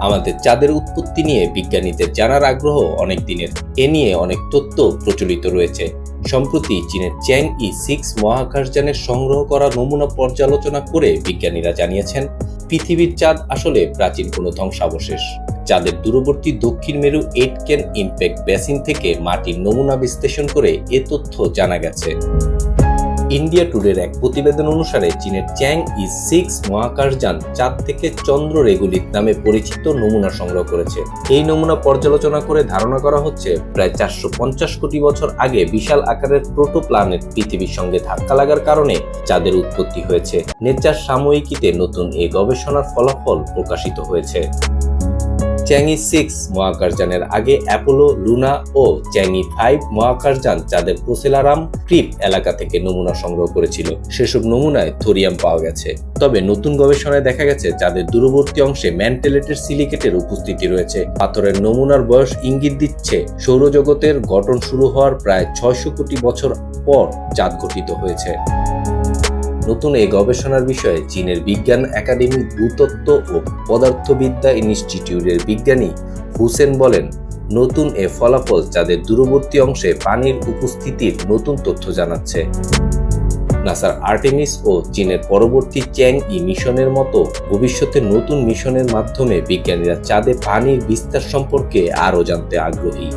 আমাদের চাঁদের উৎপত্তি নিয়ে বিজ্ঞানীদের জানার আগ্রহ অনেক দিনের। এ নিয়ে অনেক তথ্য প্রচলিত রয়েছে। সম্প্রতি চীনের চ্যাং ই সিক্স মহাকাশযানের সংগ্রহ করা নমুনা পর্যালোচনা করে বিজ্ঞানীরা জানিয়েছেন, পৃথিবীর চাঁদ আসলে প্রাচীন কোনো ধ্বংসাবশেষ। চাঁদের দূরবর্তী দক্ষিণ মেরু এইটকেন ইম্প্যাক্ট বেসিন থেকে মাটির নমুনা বিশ্লেষণ করে এ তথ্য জানা গেছে। ইন্ডিয়া টুডের এক প্রতিবেদন অনুসারে চীনের চ্যাং ই সিক্স মহাকাশযান চাঁদ থেকে চন্দ্র রেগুলিত নামে পরিচিত নমুনা সংগ্রহ করেছে। এই নমুনা পর্যালোচনা করে ধারণা করা হচ্ছে, প্রায় চারশো পঞ্চাশ কোটি বছর আগে বিশাল আকারের প্রোটো প্রোটোপ্লানেট পৃথিবীর সঙ্গে ধাক্কা লাগার কারণে চাঁদের উৎপত্তি হয়েছে। নেচার সাময়িকীতে নতুন এই গবেষণার ফলাফল প্রকাশিত হয়েছে। চ্যাংই সিক্স মহাকাশযানের আগে অ্যাপোলো লুনা ও চ্যাংই ফাইভ মহাকাশযান চাঁদের প্রসেলারাম ক্রিপ এলাকা থেকে নমুনা সংগ্রহ করেছিল। সেসব নমুনায় থোরিয়াম পাওয়া গেছে। তবে নতুন গবেষণায় দেখা গেছে চাঁদের দূরবর্তী অংশে ম্যান্টেলেটের সিলিকেটের উপস্থিতি রয়েছে। পাথরের নমুনার বয়স ইঙ্গিত দিচ্ছে সৌরজগতের গঠন শুরু হওয়ার প্রায় ছয়শো কোটি বছর পর চাঁদ গঠিত হয়েছে। নতুন এই গবেষণার বিষয়ে চীনের বিজ্ঞান একাডেমি ভূতত্ত্ব ও পদার্থবিদ্যা ইনস্টিটিউটের বিজ্ঞানী হুসেন বলেন, নতুন এ ফলাফল চাঁদের দূরবর্তী অংশে পানির উপস্থিতির নতুন তথ্য জানাচ্ছে। নাসার আর্টেমিস ও চীনের পরবর্তী চ্যাং ই মিশনের মতো ভবিষ্যতে নতুন মিশনের মাধ্যমে বিজ্ঞানীরা চাঁদে পানির বিস্তার সম্পর্কে আরও জানতে আগ্রহী।